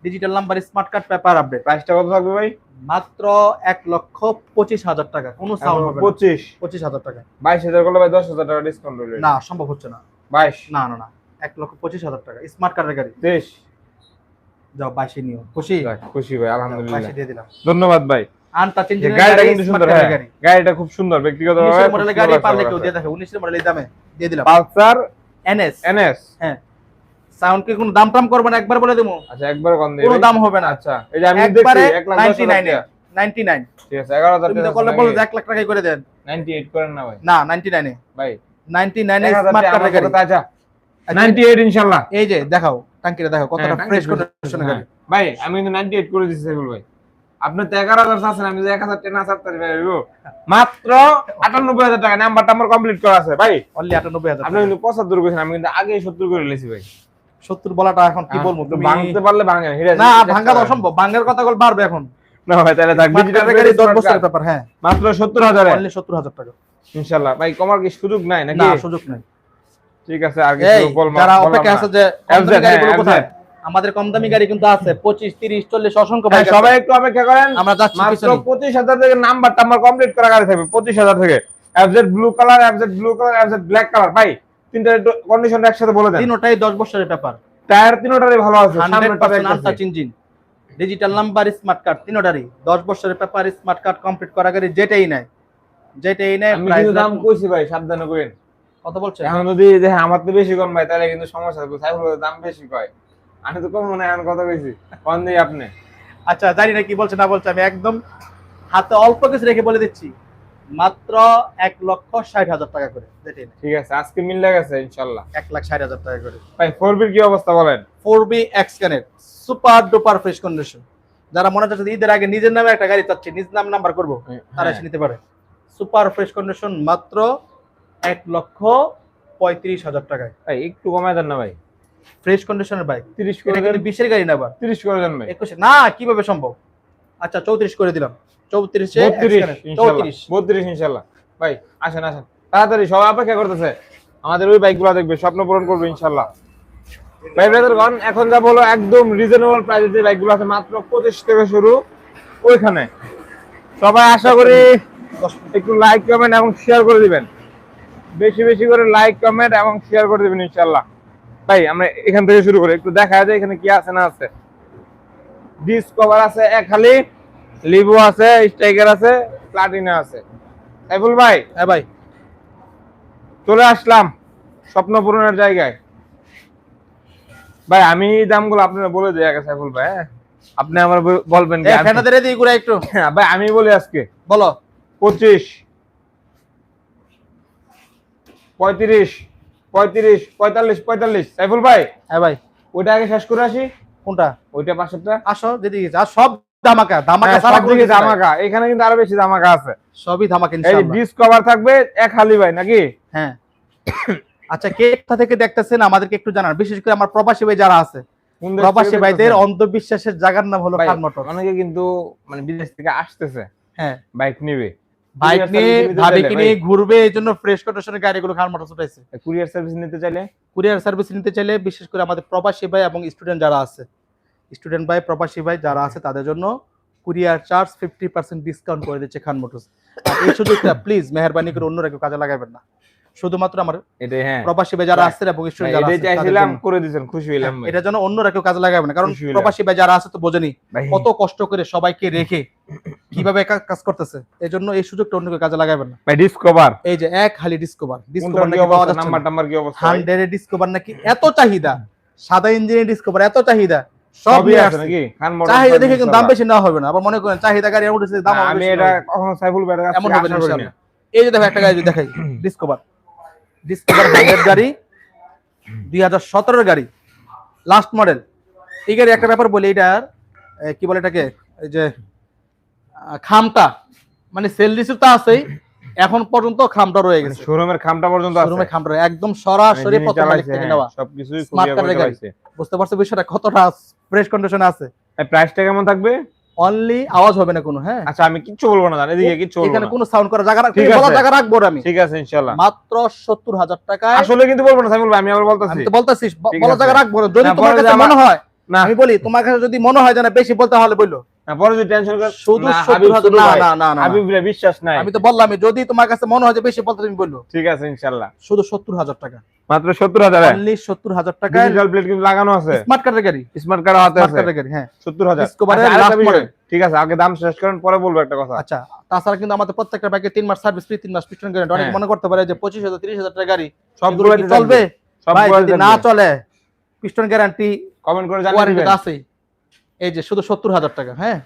digital number smart card paper update প্রাইসটা কত থাকবে ভাই? মাত্র এক লক্ষ পঁচিশ হাজার টাকা। কোনো সাউন্ড হবে পঁচিশ। পঁচিশ হাজার টাকা। বাইশ হাজার করলে ভাই দশ হাজার টাকা ডিসকাউন্ট রইল। না সম্ভব হচ্ছে না। বাইশ। না না না। এক লক্ষ পঁচিশ হাজার টাকা। স্মার্ট কার্ডের গাড়ি। তেইশ। যাও বাইশে নিও। খুশি? খুশি ভাই আলহামদুলিল্লাহ। দিয়ে দিলাম। ধন্যবাদ ভাই। আনটাচ ইঞ্জিনের গাড়িটা কিন্তু সুন্দর হ্যাঁ। গাড়ি। গাড়িটা খুব সুন্দর ব্যক্তিগত মডেলের গাড়ি পারলে কেউ দিয়ে দেখো উনিশের মডেলের দামে। দিয়ে দিলাম। পালসার এনএস এনএস হ্যাঁ। সাউন্ড কি কোনো দাম টাম করবে না একবার বলে দেবো। আচ্ছা একবার কম দিই কোনো দাম হবে না। আচ্ছা এই যে আমি দেখছি এক লাখ 99 এ 99 ঠিক আছে এগারো হাজার তুমি তো টাকা করলে বলো যে এক লাখ টাকাই করে দেন। নাইনটি এইট করেন না ভাই। না 99 এ ভাই 99 এ স্মার্ট আমার গাড়ি আচ্ছা নাইনটি এইট ইনশাল্লাহ। এই যে দেখাও টাঙ্কিটা দেখো কতটা ফ্রেশ 98 কন্ডিশনের গাড়ি। হ্যাঁ। ভাই আমি কিন্তু নাইনটি এইট করে দিচ্ছি সাইফুল ভাই। আপনি তো এগারো হাজার চাচ্ছেন আমি এক হাজার টেন হাজার ভাই মাত্র আটানব্বই হাজার টাকা নাম্বার টাম্বার কমপ্লিট করা আছে ভাই। অনলি 98000 আপনি কিন্তু পঁচাত্তর করেছেন আমি কিন্তু আগে সত্তর করে লেছি ভাই। 70 বলাটা এখন কি বলব? ভাঙতে পারলে হিরে না ভাঙা অসম্ভব। ভাঙার কথা বল বাড়বে এখন। না ভাই তাহলে থাক ডিজিটাল গাড়ি 10 বছরের ব্যাপার হ্যাঁ। মাত্র সত্তর হাজারে? অনলি 70000 টাকা। ইনশাল্লাহ ভাই কমার কি সুযোগ নাই নাকি? না সুযোগ নাই। ঠিক আছে আর কিছু বলব যারা অপেক্ষা আছে যে গাড়িগুলো হ্যাঁ, কোথায়? আমাদের কম দামি গাড়ি কিন্তু আছে 25 30 40 অসংখ্য ভাই সবাই একটু অপেক্ষা করেন। আমরা যাচ্ছি মাত্র পিছনে পঁচিশ হাজার থেকে নাম্বারটা টাম্বার কমপ্লিট করা গাড়ি থাকবে পঁচিশ হাজার থেকে। FZ blue colour FZ blue colour FZ black colour ভাই তিনটা কন্ডিশন একসাথে বলে দেন। তিনটাই 10 বছরের ব্যাপার। টায়ার তিনটারই ভালো আছে সামনেরটা 100% দেখতেছি। Engine digital number smart card তিনটারই। 10 বছরের ব্যাপার স্মার্ট কার্ড কমপ্লিট করা গাড়ি যেটাই নাই যেটাই নাই আমি প্রাইস দাম কইছি ভাই সাবধানে করেন কত বলছে এখন যদি দেখেন আমার তো বেশি কম ভাই তাহলে কিন্তু সমস্যা হবে সাইফুল দাম বেশি কয়? আমি তো কম মনে হয় এখন কথা কইছি। কম দিই আপনি? আচ্ছা জানি না কি বলছে না বলছে আমি একদম হাতে অল্প কিছু রেখে বলে দিচ্ছি। মাত্র এক লক্ষ ষাট হাজার টাকা করে। ঠিক আছে আজকে মিলে গেছে ইনশাল্লাহ। এক লাখ ষাট হাজার টাকা করে। ভাই ফোর বির কি অবস্থা বলেন? Four B X super duper fresh condition. যারা মনে চাচ্ছে ঈদের আগে নিজের নামে একটা গাড়ি চাচ্ছে নিজ নাম নাম্বার করব তারা এসে নিতে পারে। সুপার ফ্রেশ কন্ডিশন মাত্র এক লক্ষ পঁয়ত্রিশ হাজার টাকায়। ভাই একটু কমায় দেন না ভাই। ফ্রেশ কন্ডিশনের বাইক। তিরিশ করে বিশের গাড়ি না আবার। তিরিশ করে দেন ভাই। একুশে না কীভাবে সম্ভব? আচ্ছা চৌত্রিশ করে দিলাম। চৌত্রিশে চৌত্রিশ। বত্রিশ ইনশাল্লাহ। ভাই আসেন আসেন। তাড়াতাড়ি সবাই অপেক্ষা করতেছে। আমাদের ওই বাইকগুলো দেখবে স্বপ্ন পূরণ করবে ইনশাল্লাহ। ভাই ব্রাদারগণ এখন যা বলো একদম রিজনেবল প্রাইসে যে বাইকগুলো আছে মাত্র পঁচিশ থেকে শুরু। ওইখানে। সবাই আশা করি একটু লাইক কমেন্ট এবং শেয়ার করে দিবেন। বেশি বেশি করে লাইক কমেন্ট এবং শেয়ার করে দিবেন ইনশাল্লাহ। ভাই আমরা এখান থেকে শুরু করি। একটু দেখা যায় এখানে কি আছে না আছে। ডিসকভার আছে এক খালি লিভো আছে স্ট্রাইকার আছে প্লাটিনা আছে। সাইফুল ভাই? হ্যাঁ ভাই। চলে আসলাম স্বপ্ন পূরণের জায়গায়। ভাই আমি দামগুলো আপনারা বলে দিই আগে সাইফুল ভাই হ্যাঁ? আপনি আমার বলবেন দিয়ে ঘুরে একটু। [laughs] হ্যাঁ, ভাই আমি বলি আজকে। বলো। পঁচিশ। পঁয়ত্রিশ। পঁয়ত্রিশ পঁয়তাল্লিশ পঁয়তাল্লিশ। সাইফুল ভাই? হ্যাঁ ভাই। ওইটা আগে শেষ করে আসি। কোনটা? ওইটা পাঁচশোটা। আসো যেদিকে আর সব ধামাকা ধামাকা হ্যাঁ, সারা দিকে ধামাকা। এখানে কিন্তু আরও বেশি ধামাকা আছে। সবই ধামাকা এই ডিসকভার থাকবে এক হালি ভাই নাকি? হ্যাঁ। আচ্ছা কে কোথা থেকে দেখতেছেন আমাদেরকে একটু জানান। বিশেষ করে আমার প্রবাসী ভাই যারা আছে প্রবাসী ভাইদের অন্ধবিশ্বাসের জায়গার নাম হলো মোটর। অনেকে কিন্তু মানে বিদেশ থেকে আসতেছে। হ্যাঁ। বাইক নিবে। বাইক নিয়ে নিয়ে ঘুরবে? এই জন্য ফ্রেশ কন্ডিশনের গাড়িগুলো খান মোটর উঠাইছে কুরিয়ার সার্ভিস নিতে চাইলে? কুরিয়ার সার্ভিস নিতে চাইলে বিশেষ করে আমাদের প্রবাসী ভাই এবং স্টুডেন্ট যারা আছে। স্টুডেন্ট ভাই প্রবাসী ভাই যারা আছে তাদের জন্য courier charge fifty percent discount করে দিচ্ছে খান মোটরস। এই সুযোগটা প্লিজ মেহরবানি করে অন্যরা কেউ কাজে লাগাবেন না। শুধুমাত্র আমার এটাই হ্যাঁ। প্রবাসী ভাই যারা ভাই, আছে এবং তাদের চাইছিলাম করে দিয়েছেন খুশি হইলাম এটা যেন অন্যরা কেউ কাজে লাগাবে না কারণ প্রবাসী ভাই যারা আছে তো বোঝেনি। কত কষ্ট করে সবাইকে রেখে কীভাবে কা- কাজ করতেছে এই জন্য এই সুযোগটা অন্য কেউ কাজে লাগাবেন না। ভাই ডিসকভার এই যে এক হালি ডিসকভার ডিসকভার নাকি পাওয়া যাচ্ছে নাম্বার টাম্বার কি অবস্থা? ভাই? হান্ড্রেড ডিসকভার নাকি এত চাহিদা? সাদা ইঞ্জিনের ডিসকভার এত চাহিদা। সবই আছে নাকি? খান মোটরস চাহিদা দেখে কিন্তু দাম বেশি নেওয়া হবে না। আবার মনে করেন চাহিদা গাড়ি এমন উঠেছে দাম আমি এটা কখনো সাইফুল ভাইয়ের কাছ এমন হবে না আশা করি ইনশাআল্লাহ। না। এই যে দেখো একটা গাড়ি দেখাই। ডিসকভার ডিসকভার হান্ড্রেড গাড়ি দুই হাজার গাড়ি। লাস্ট মডেল এই গাড়ি একটা ব্যাপার বলি এটার কি বলে এটাকে? এই যে খামটা। মানে সেল রিসিভ তো আছেই এখন পর্যন্ত খামটা রয়ে গেছে। শোরুমের খামটা পর্যন্ত আছে। শোরুমে খামটা একদম সরাসরি প্রথম মালিক থেকে হ্যাঁ, নেওয়া সবকিছুই। চালাইছে। বুঝতে পারছ বিষয়টা কতটা ফ্রেশ কন্ডিশনে আছে। প্রাইসটা কেমন থাকবে? অনলি আওয়াজ হবে না কোনো হ্যাঁ? আচ্ছা আমি কিচ্ছু বলব না এদিকে কিচ্ছু বলব এখানে কোনো সাউন্ড করা জায়গা রাখ- ঠিক বলার আছে। জায়গা রাখব আমি। ঠিক আছে ইনশাআল্লাহ। মাত্র সত্তর হাজার টাকায় আসলে কিন্তু বলব না সাইফুল ভাই আমি আবার আমি বলতেছি তো বলতেছি আছে। জায়গা রাখব না যদি তোমার কাছে মনে হয় না। আমি বলি তোমার কাছে যদি মনে হয় যে না বেশি বলতে হলে বলল না, পরে যদি টেনশন করে শুধু না, সত্তর হাবিব হাজার শুধু না না না না। ভাই বিশ্বাস নাই। আমি তো বললাম যদি তোমার কাছে মনে হয় যে বেশি বলতে তুমি বলল ঠিক আছে ইনশাআল্লাহ। শুধু সত্তর হাজার টাকা। মাত্র অনলি টাকায় ডিজিটাল প্লেট কিন্তু লাগানো আছে। স্মার্ট কার্ডের গাড়ি। স্মার্ট কার্ড হাতে আছে। গাড়ি হ্যাঁ। আচ্ছা। ঠিক আছে আগে দাম শেষ করেন পরে বলব একটা কথা। আচ্ছা তাছাড়া কিন্তু আমাদের প্রত্যেকটা বাইকে তিন মাস সার্ভিস ফ্রি তিন মাস পিছন গ্যারান্টি অনেকে হ্যাঁ। মনে করতে পারে যে পঁচিশ হাজার তিরিশ হাজার টাকা গাড়ি সবগুলো চলবে। ভাই যদি না চলে পিস্টন গ্যারান্টি কমেন্ট করে জানিয়ে দিবেন। আছে এই যে শুধু সত্তর হাজার টাকা হ্যাঁ।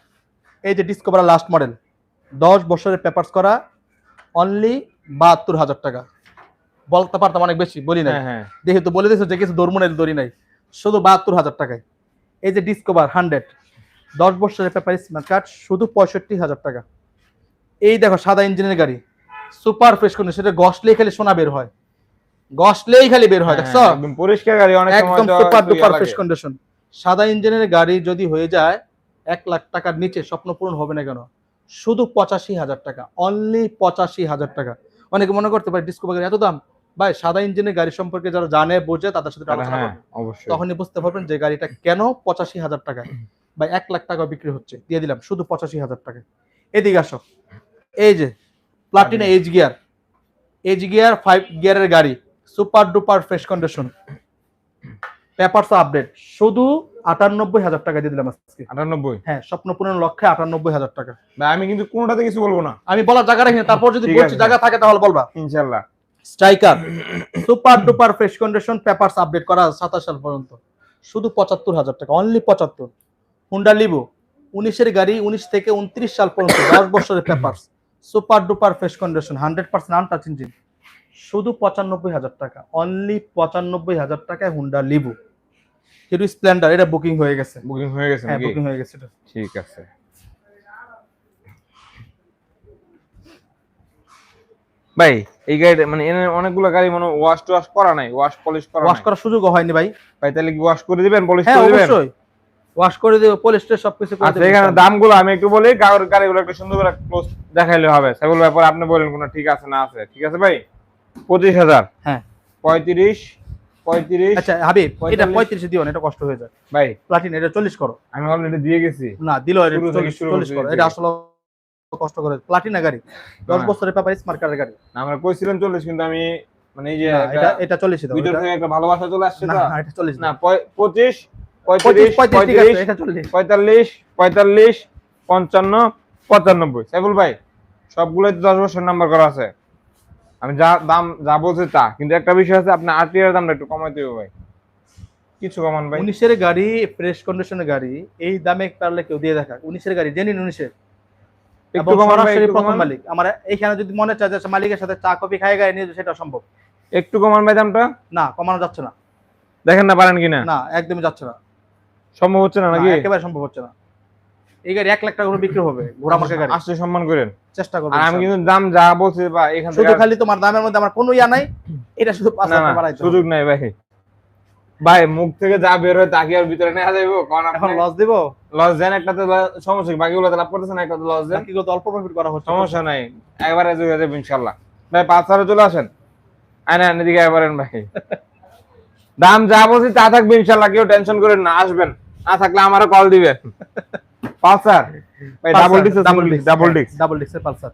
এই যে ডিসকভার লাস্ট মডেল দশ বছরের পেপারস করা অনলি বাহাত্তর হাজার টাকা। বলতে পারতাম অনেক বেশি বলি না হ্যাঁ হ্যাঁ। যেহেতু বলে দিয়েছ যে কিছু নাই দড়ি নাই। শুধু বাহাত্তর হাজার টাকায়। এই যে ডিসকভার হান্ড্রেড দশ বছরের পেপার স্মার্ট কার্ড শুধু পঁয়ষট্টি হাজার টাকা। এই দেখো সাদা ইঞ্জিনের গাড়ি সুপার ফ্রেশ কন্ডিশন গসলেই খালি সোনা বের হয়। গসলেই খালি বের হয় দেখছ? হ্যাঁ, একদম পরিষ্কার গাড়ি অনেক একদম সুপার ডুপার ফ্রেশ কন্ডিশন সাদা ইঞ্জিনের গাড়ি যদি হয়ে যায় এক লাখ টাকার নিচে স্বপ্ন পূরণ হবে না কেন? শুধু পঁচাশি হাজার টাকা অনলি পঁচাশি হাজার টাকা। অনেকে মনে করতে পারে ডিসকভার গাড়ি এত দাম ভাই সাদা ইঞ্জিনের গাড়ি সম্পর্কে যারা জানে বোঝে তাদের সাথে আলোচনা হ্যাঁ। অবশ্যই। তখনই বুঝতে পারবেন যে গাড়িটা কেন পঁচাশি হাজার টাকা বা এক লাখ টাকা বিক্রি হচ্ছে। দিয়ে দিলাম শুধু পঁচাশি হাজার টাকা এদিকে আসো। এই যে Platina H gear H gear five গিয়ারের গাড়ি। Super duper fresh condition papers update শুধু আটানব্বই হাজার টাকা দিয়ে দিলাম আজকে। আটানব্বই? হ্যাঁ স্বপ্ন পূরণ লক্ষ্যে আটানব্বই হাজার টাকা। ভাই আমি কিন্তু কোনোটাতে কিছু বলব না। আমি বলার জায়গা রাখিনি তারপর যদি জায়গা থাকে তাহলে বলবা। ইনশাল্লাহ। Striker super duper fresh condition papers update করা সাতাশ সাল পর্যন্ত। শুধু পঁচাত্তর হাজার টাকা অনলি পঁচাত্তর। হুন্ডা লিবো উনিশের গাড়ি উনিশ থেকে উনত্রিশ সাল পর্যন্ত দশ বছরের papers. Super duper fresh condition hundred percent untouch engine শুধু পঁচানব্বই হাজার টাকা অনলি পঁচানব্বই হাজার টাকায় হুন্ডা লিবো হিরো স্প্লেন্ডার এটা বুকিং হয়ে গেছে। বুকিং হয়ে গেছে হ্যাঁ বুকিং হয়ে গেছে এটা। ঠিক আছে। ভাই এই গাড়ি মানে এনে অনেকগুলো গাড়ি মানে ওয়াশ টোয়াশ করা নাই ওয়াশ পলিশ করা ওয়াশ করার সুযোগও হয়নি ভাই। ভাই তাহলে কি ওয়াশ করে দিবেন পলিশ হ্যাঁ করে দিবেন? অবশ্যই। ওয়াশ করে দেবো পলিস্টার সবকিছু করে আচ্ছা এখানে দামগুলো আমি একটু বলি গাড়ির গাড়িগুলো একটু সুন্দর করে ক্লোজ দেখাইলে হবে। সেগুলো ব্যাপারে আপনি বলেন কোন ঠিক আছে না আছে। ঠিক আছে ভাই? পঁচিশ হাজার। হ্যাঁ। পঁয়ত্রিশ পঁয়ত্রিশ আচ্ছা হাবিব এটা পঁয়তাল্লিশ। পঁয়ত্রিশে দিও না এটা কষ্ট হয়ে যায়। ভাই। প্লাটিন এটা চল্লিশ করো। আমি অলরেডি দিয়ে গেছি। না দিলো চল্লিশ করতে করো। এটা আসলে কষ্ট করে। প্লাটিনা গাড়ি। দশ বছরের পেপার স্মার্ট গাড়ি। আমরা কইছিলাম চল্লিশ কিন্তু আমি মানে এই যে এটা এটা চল্লিশ ভিতর থেকে একটা ভালোবাসা চলে আসছে না এটা চল্লিশ না পঁচিশ পঁয়ত্রিশ পঁয়ত্রিশ পঁয়তাল্লিশ পঁয়তাল্লিশ পঞ্চান্ন পঁচানব্বই। সাইফুল ভাই সবগুলোই তো দশ বছর নাম্বার করা আছে। আমি যা দাম যা বলছি তা। কিন্তু একটা বিষয় আছে আপনি আরটিআর দামটা একটু কমাইতে হবে ভাই। কিছু কমান ভাই। উনিশের গাড়ি ফ্রেশ কন্ডিশনের গাড়ি এই দামে পারলে কেউ দিয়ে দেখা উনিশের গাড়ি জেনুইন উনিশের। এবং সরাসরি প্রথম মালিক। আমার এখানে যদি মনে চায় যে মালিকের সাথে চা কফি খাই গায়ে নিয়ে সেটা সম্ভব। একটু কমান ভাই দামটা? না কমানো যাচ্ছে না। দেখেন না পারেন কিনা? না একদমই যাচ্ছে না। সম্ভব হচ্ছে না নাকি? একেবারে সম্ভব হচ্ছে না। এই গাড়ি এক লাখ টাকা করে বিক্রি হবে ঘোড়া মার্কা গাড়ি। আসতে সম্মান করেন। চেষ্টা করব আমি কিন্তু দাম যা বলছি বা এখান শুধু খালি তোমার দামের মধ্যে আমার কোনো ইয়া নাই এটা শুধু পাঁচ লাখ। সুযোগ নাই ভাই। ভাই মুখ থেকে যা বের হয় তাকে আর ভিতরে নেওয়া যাইব? কারণ এখন লস দিব? লস দেন একটাতে সমস্যা কি? বাকিগুলোতে লাভ করতেছেন একটাতে লস দেন। কি করতে অল্প প্রফিট করা হচ্ছে। সমস্যা নাই। একবারে হয়ে যাবে ইনশাল্লাহ ভাই পাঁচ হাজারে চলে আসেন? আয় না এদিকে একবারেন ভাই। [laughs] দাম যা বলছি তা থাকবে ইনশাল্লাহ কেউ টেনশন করেন না আসবেন। না থাকলে আমারও কল দিবেন। [laughs] পালসার ভাই ডাবল ডিক্স ডাবল ডিক্স ডাবল ডিক্স ডাবল ডিক্সের Pulsar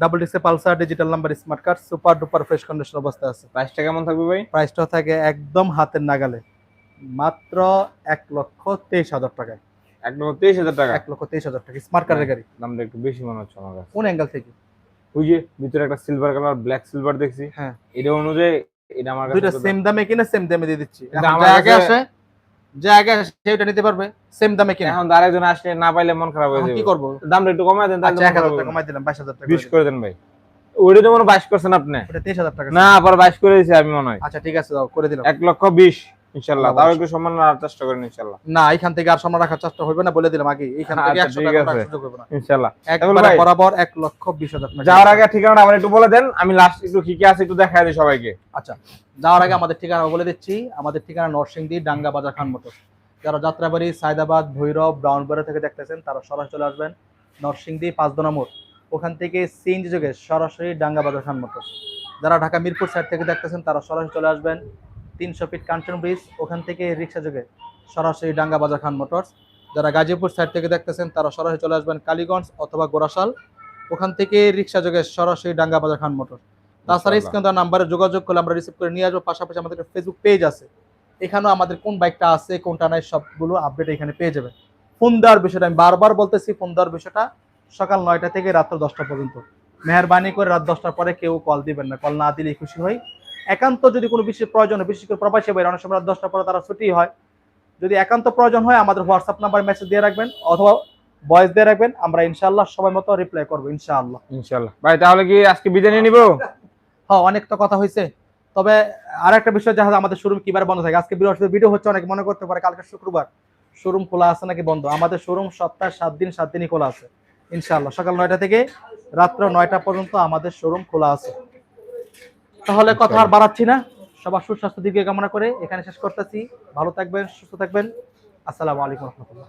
double ডিক্সের Pulsar digital number smart card super duper fresh condition অবস্থায় আছে। প্রাইসটা কেমন থাকবে ভাই? প্রাইসটা থাকে একদম হাতের নাগালে। মাত্র এক লক্ষ তেইশ হাজার টাকায়। এক লক্ষ তেইশ হাজার টাকা? এক লক্ষ তেইশ হাজার টাকা স্মার্ট কার্ডের গাড়ি। দামটা একটু বেশি মনে হচ্ছে আমার কাছে। কোন অ্যাঙ্গেল থেকে? ওই যে ভিতরে একটা সিলভার কালার ব্ল্যাক সিলভার দেখছি। হ্যাঁ। এটা অনুযায়ী এটা আমার কাছে দুইটা সেম দামে? কিনা সেম দামে দিয়ে দিচ্ছি। আমার আগে আসে সেটা নিতে পারবে সেম দামে কিনা। এখন না পাইলে মন খারাপ কি দামটা একটু কমায় আচ্ছা, টাকা টাকা 20 করে ভাই। মনে আপনি? এটা টাকা না আবার 22 করে আমি মনে হয়। আচ্ছা ঠিক আছে করে লক্ষ 20 ইনশাআল্লাহ। তাও একটু সম্মান চেষ্টা করেন না থেকে আর সম্মান রাখার চেষ্টা না বলে দিলাম আচ্ছা, বরাবর লক্ষ একটু বলে দেন আমি আচ্ছা, ঠিকানা বলে দিচ্ছি। আমাদের ঠিকানা নরসিংদী ডাঙ্গা বাজার যারা যাত্রাবাড়ি সায়দাবাদ ভৈরব ব্রাউনবাড়ি থেকে দেখতেছেন তারা সরাসরি চলে আসবেন নরসিংদী পাঁচদোনা মোড়। ওখান থেকে সিএনজি যোগে সরাসরি ডাঙ্গা বাজার খান মোটর। যারা ঢাকা মিরপুর সাইড থেকে দেখতেছেন তারা সরাসরি চলে আসবেন তিনশো ফিট কাঞ্চন ব্রিজ ওখান থেকে রিক্সা যোগে সরাসরি ডাঙ্গা বাজার খান মোটরস। যারা গাজীপুর সাইড থেকে দেখতেছেন তারা সরাসরি চলে আসবেন কালীগঞ্জ অথবা গোরাশাল ওখান থেকে রিক্সা যোগে সরাসরি ডাঙ্গা বাজার খান মোটর তাছাড়া। স্ক্রিন নাম্বারে যোগাযোগ করলে আমরা রিসিভ করে নিয়ে আসব। পাশাপাশি আমাদের ফেসবুক পেজ আছে। এখানেও আমাদের কোন বাইকটা আছে কোনটা নাই সবগুলো আপডেট এখানে পেয়ে যাবেন। ফোন দেওয়ার বিষয়টা আমি বারবার বলতেছি ফোন দেওয়ার বিষয়টা সকাল নয়টা থেকে রাত্র দশটা পর্যন্ত। মেহরবানি করে রাত দশটার পরে কেউ কল দিবেন না। কল না দিলেই খুশি হই। একান্ত যদি কোনো বিশেষ প্রয়োজন হয় বিশেষ করে প্রবাসী বাইরে অনেক সময় রাত দশটার পরে তারা ছুটি হয় যদি একান্ত প্রয়োজন হয় আমাদের হোয়াটসঅ্যাপ নাম্বার মেসেজ দিয়ে রাখবেন অথবা ভয়েস দিয়ে রাখবেন আমরা ইনশাল্লাহ সময় মতো রিপ্লাই করব ইনশাআল্লাহ। ইনশাল্লাহ ভাই তাহলে কি আজকে বিদায় নিয়ে নিবো? [laughs] হ্যাঁ অনেক তো কথা হয়েছে। তবে আর একটা বিষয় যাহা আমাদের শোরুম কিবার বন্ধ থাকে। আজকে বৃহস্পতি ভিডিও হচ্ছে অনেক মনে করতে পারে কালকে শুক্রবার। শোরুম খোলা আছে নাকি বন্ধ? আমাদের শোরুম সপ্তাহে সাত দিন সাত দিনই খোলা আছে। ইনশাআল্লাহ। সকাল নয়টা থেকে রাত্র নয়টা পর্যন্ত আমাদের শোরুম খোলা আছে। তাহলে কথা আর বাড়াচ্ছি না। সবার সুস্বাস্থ্য দিকে কামনা করে এখানে শেষ করতেছি। ভালো থাকবেন সুস্থ থাকবেন। আসসালামু আলাইকুম রহমতুল্লাহ।